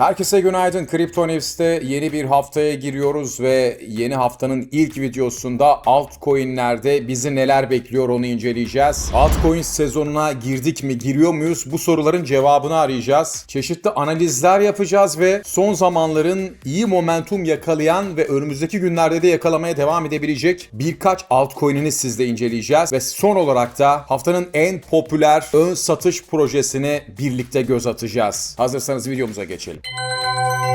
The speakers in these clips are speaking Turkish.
Herkese günaydın. Crypto News'te yeni bir haftaya giriyoruz ve yeni haftanın ilk videosunda altcoin'lerde bizi neler bekliyor onu inceleyeceğiz. Altcoin sezonuna girdik mi, giriyor muyuz? Bu soruların cevabını arayacağız. Çeşitli analizler yapacağız ve son zamanların iyi momentum yakalayan ve önümüzdeki günlerde de yakalamaya devam edebilecek birkaç altcoin'ini sizle inceleyeceğiz ve son olarak da haftanın en popüler ön satış projesine birlikte göz atacağız. Hazırsanız videomuza geçelim. Música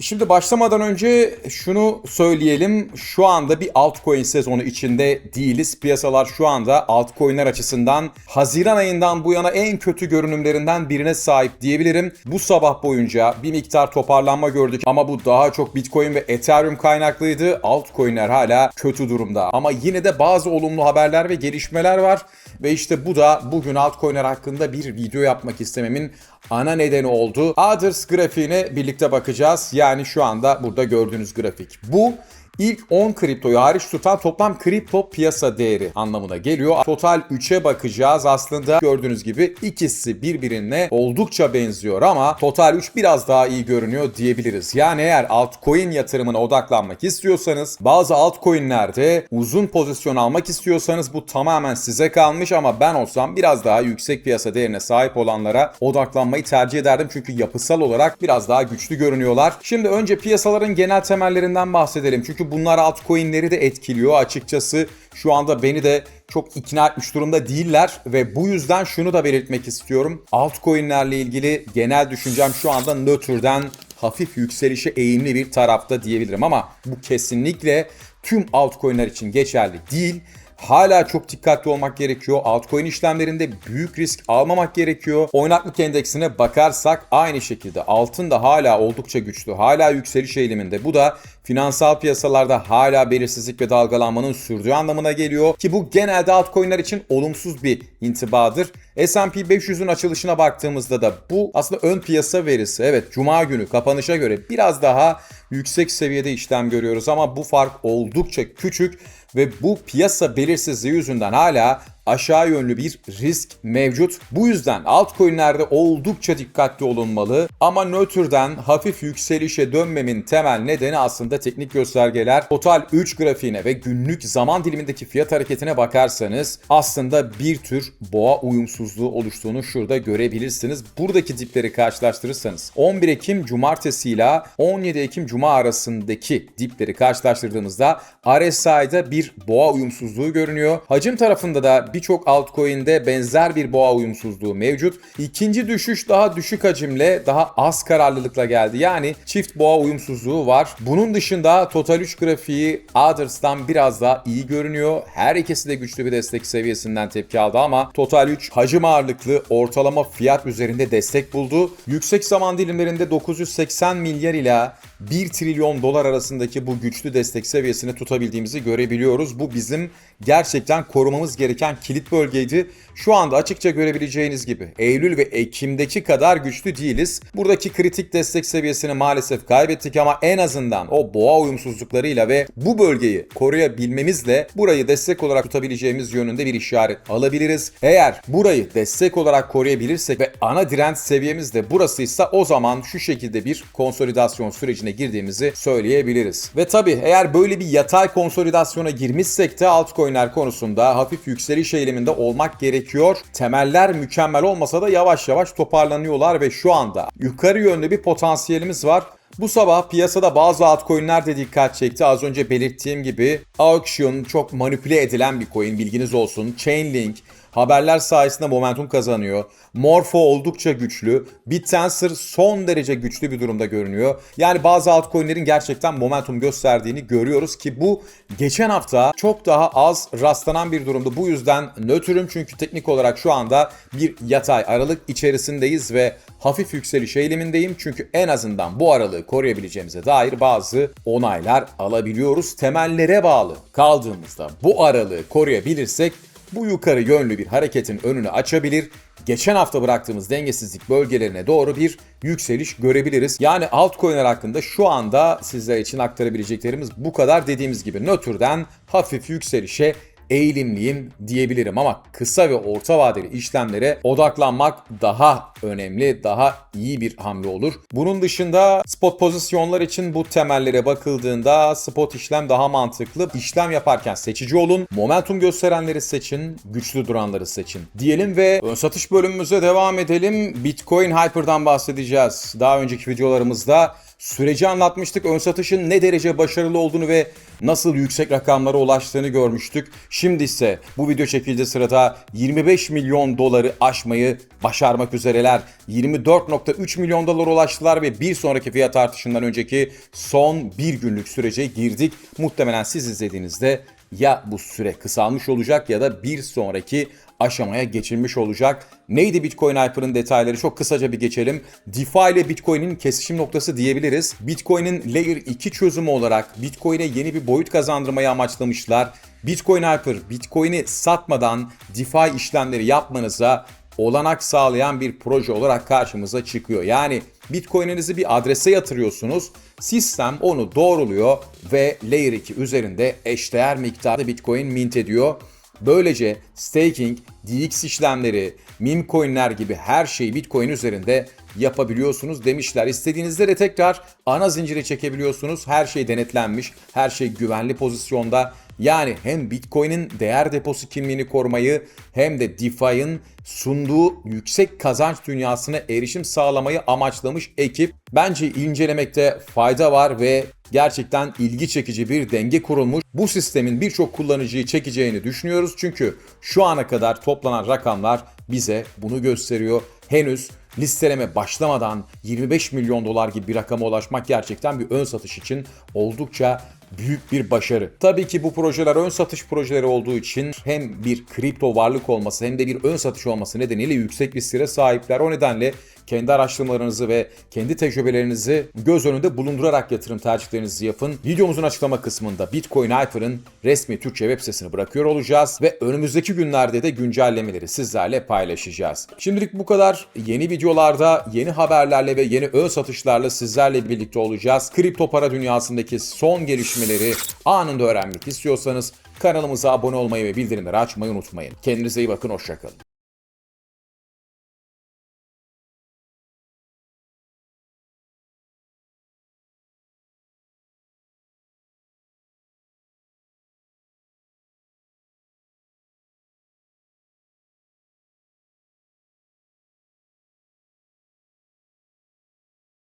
Şimdi başlamadan önce şunu söyleyelim. Şu anda bir altcoin sezonu içinde değiliz. Piyasalar şu anda altcoin'ler açısından Haziran ayından bu yana en kötü görünümlerinden birine sahip diyebilirim. Bu sabah boyunca bir miktar toparlanma gördük ama bu daha çok Bitcoin ve Ethereum kaynaklıydı. Altcoin'ler hala kötü durumda. Ama yine de bazı olumlu haberler ve gelişmeler var. Ve işte bu da bugün altcoin'ler hakkında bir video yapmak istememin ana nedeni oldu. Others grafiğine birlikte bakacağız. Yani şu anda burada gördüğünüz grafik. Bu İlk 10 kriptoyu hariç tutan toplam kripto piyasa değeri anlamına geliyor. Total 3'e bakacağız. Aslında gördüğünüz gibi ikisi birbirine oldukça benziyor ama total 3 biraz daha iyi görünüyor diyebiliriz. Yani eğer altcoin yatırımına odaklanmak istiyorsanız bazı altcoin'lerde uzun pozisyon almak istiyorsanız bu tamamen size kalmış ama ben olsam biraz daha yüksek piyasa değerine sahip olanlara odaklanmayı tercih ederdim. Çünkü yapısal olarak biraz daha güçlü görünüyorlar. Şimdi önce piyasaların genel temellerinden bahsedelim. Çünkü bunlar altcoin'leri de etkiliyor. Açıkçası şu anda beni de çok ikna etmiş durumda değiller ve bu yüzden şunu da belirtmek istiyorum. Altcoin'lerle ilgili genel düşüncem şu anda nötrden hafif yükselişe eğimli bir tarafta diyebilirim ama bu kesinlikle tüm altcoin'ler için geçerli değil. Hala çok dikkatli olmak gerekiyor. Altcoin işlemlerinde büyük risk almamak gerekiyor. Oynaklık endeksine bakarsak aynı şekilde altın da hala oldukça güçlü. Hala yükseliş eğiliminde. Bu da finansal piyasalarda hala belirsizlik ve dalgalanmanın sürdüğü anlamına geliyor. Ki bu genelde altcoin'ler için olumsuz bir intibadır. S&P 500'ün açılışına baktığımızda da bu aslında ön piyasa verisi. Evet cuma günü kapanışa göre biraz daha yüksek seviyede işlem görüyoruz ama bu fark oldukça küçük ve bu piyasa belirsizliği yüzünden hala aşağı yönlü bir risk mevcut. Bu yüzden altcoin'lerde oldukça dikkatli olunmalı ama nötrden hafif yükselişe dönmemin temel nedeni aslında teknik göstergeler. Total 3 grafiğine ve günlük zaman dilimindeki fiyat hareketine bakarsanız aslında bir tür boğa uyumsuzluğu oluştuğunu şurada görebilirsiniz. Buradaki dipleri karşılaştırırsanız 11 Ekim cumartesi ile 17 Ekim cuma arasındaki dipleri karşılaştırdığımızda RSI'da bir boğa uyumsuzluğu görünüyor. Hacim tarafında da birçok altcoin'de benzer bir boğa uyumsuzluğu mevcut. İkinci düşüş daha düşük hacimle, daha az kararlılıkla geldi. Yani çift boğa uyumsuzluğu var. Bunun dışında Total 3 grafiği Others'tan biraz daha iyi görünüyor. Her ikisi de güçlü bir destek seviyesinden tepki aldı ama Total 3 hacim ağırlıklı ortalama fiyat üzerinde destek buldu. Yüksek zaman dilimlerinde 980 milyar ila 1 trilyon dolar arasındaki bu güçlü destek seviyesini tutabildiğimizi görebiliyoruz. Bu bizim gerçekten korumamız gereken kilit bölgeydi. Şu anda açıkça görebileceğiniz gibi Eylül ve Ekim'deki kadar güçlü değiliz. Buradaki kritik destek seviyesini maalesef kaybettik ama en azından o boğa uyumsuzluklarıyla ve bu bölgeyi koruyabilmemizle burayı destek olarak tutabileceğimiz yönünde bir işaret alabiliriz. Eğer burayı destek olarak koruyabilirsek ve ana direnç seviyemiz de burasıysa o zaman şu şekilde bir konsolidasyon sürecine girdiğimizi söyleyebiliriz. Ve tabi eğer böyle bir yatay konsolidasyona girmişsek de altcoin'ler konusunda hafif yükseliş eğiliminde olmak gerekiyor. Temeller mükemmel olmasa da yavaş yavaş toparlanıyorlar ve şu anda yukarı yönlü bir potansiyelimiz var. Bu sabah piyasada bazı altcoin'ler de dikkat çekti. Az önce belirttiğim gibi Auction çok manipüle edilen bir coin bilginiz olsun. Chainlink haberler sayesinde momentum kazanıyor. Morpho oldukça güçlü. BitTensor son derece güçlü bir durumda görünüyor. Yani bazı altcoin'lerin gerçekten momentum gösterdiğini görüyoruz ki bu geçen hafta çok daha az rastlanan bir durumda. Bu yüzden nötrüm çünkü teknik olarak şu anda bir yatay aralık içerisindeyiz ve hafif yükseliş eğilimindeyim. Çünkü en azından bu aralığı koruyabileceğimize dair bazı onaylar alabiliyoruz. Temellere bağlı kaldığımızda bu aralığı koruyabilirsek bu yukarı yönlü bir hareketin önünü açabilir. Geçen hafta bıraktığımız dengesizlik bölgelerine doğru bir yükseliş görebiliriz. Yani altcoin'ler hakkında şu anda sizler için aktarabileceklerimiz bu kadar dediğimiz gibi nötrden hafif yükselişe eğilimliyim diyebilirim ama kısa ve orta vadeli işlemlere odaklanmak daha önemli, daha iyi bir hamle olur. Bunun dışında spot pozisyonlar için bu temellere bakıldığında spot işlem daha mantıklı. İşlem yaparken seçici olun, momentum gösterenleri seçin, güçlü duranları seçin. Diyelim ve ön satış bölümümüze devam edelim. Bitcoin Hyper'dan bahsedeceğiz. Daha önceki videolarımızda süreci anlatmıştık. Ön satışın ne derece başarılı olduğunu ve nasıl yüksek rakamlara ulaştığını görmüştük. Şimdi ise bu video çekildiği sırada 25 milyon doları aşmayı başarmak üzereler. 24.3 milyon dolara ulaştılar ve bir sonraki fiyat artışından önceki son bir günlük sürece girdik. Muhtemelen siz izlediğinizde ya bu süre kısalmış olacak ya da bir sonraki aşamaya geçilmiş olacak. Neydi Bitcoin Hyper'ın detayları? Çok kısaca bir geçelim. DeFi ile Bitcoin'in kesişim noktası diyebiliriz. Bitcoin'in Layer 2 çözümü olarak Bitcoin'e yeni bir boyut kazandırmayı amaçlamışlar. Bitcoin Hyper, Bitcoin'i satmadan DeFi işlemleri yapmanıza olanak sağlayan bir proje olarak karşımıza çıkıyor. Yani Bitcoin'inizi bir adrese yatırıyorsunuz. Sistem onu doğruluyor ve Layer 2 üzerinde eşdeğer miktarda Bitcoin mint ediyor. Böylece staking, DX işlemleri, meme coinler gibi her şeyi Bitcoin üzerinde yapabiliyorsunuz demişler. İstediğinizde de tekrar ana zincire çekebiliyorsunuz. Her şey denetlenmiş, her şey güvenli pozisyonda. Yani hem Bitcoin'in değer deposu kimliğini korumayı hem de DeFi'nin sunduğu yüksek kazanç dünyasına erişim sağlamayı amaçlamış ekip. Bence incelemekte fayda var ve gerçekten ilgi çekici bir denge kurulmuş. Bu sistemin birçok kullanıcıyı çekeceğini düşünüyoruz. Çünkü şu ana kadar toplanan rakamlar bize bunu gösteriyor. Henüz listeleme başlamadan 25 milyon dolar gibi bir rakama ulaşmak gerçekten bir ön satış için oldukça büyük bir başarı. Tabii ki bu projeler ön satış projeleri olduğu için hem bir kripto varlık olması hem de bir ön satış olması nedeniyle yüksek bir süre sahipler. O nedenle kendi araştırmalarınızı ve kendi tecrübelerinizi göz önünde bulundurarak yatırım tercihlerinizi yapın. Videomuzun açıklama kısmında Bitcoin Hyper'ın resmi Türkçe web sitesini bırakıyor olacağız ve önümüzdeki günlerde de güncellemeleri sizlerle paylaşacağız. Şimdilik bu kadar. Yeni videolarda, yeni haberlerle ve yeni ön satışlarla sizlerle birlikte olacağız. Kripto para dünyasındaki son gelişmeleri anında öğrenmek istiyorsanız kanalımıza abone olmayı ve bildirimleri açmayı unutmayın. Kendinize iyi bakın, hoşçakalın.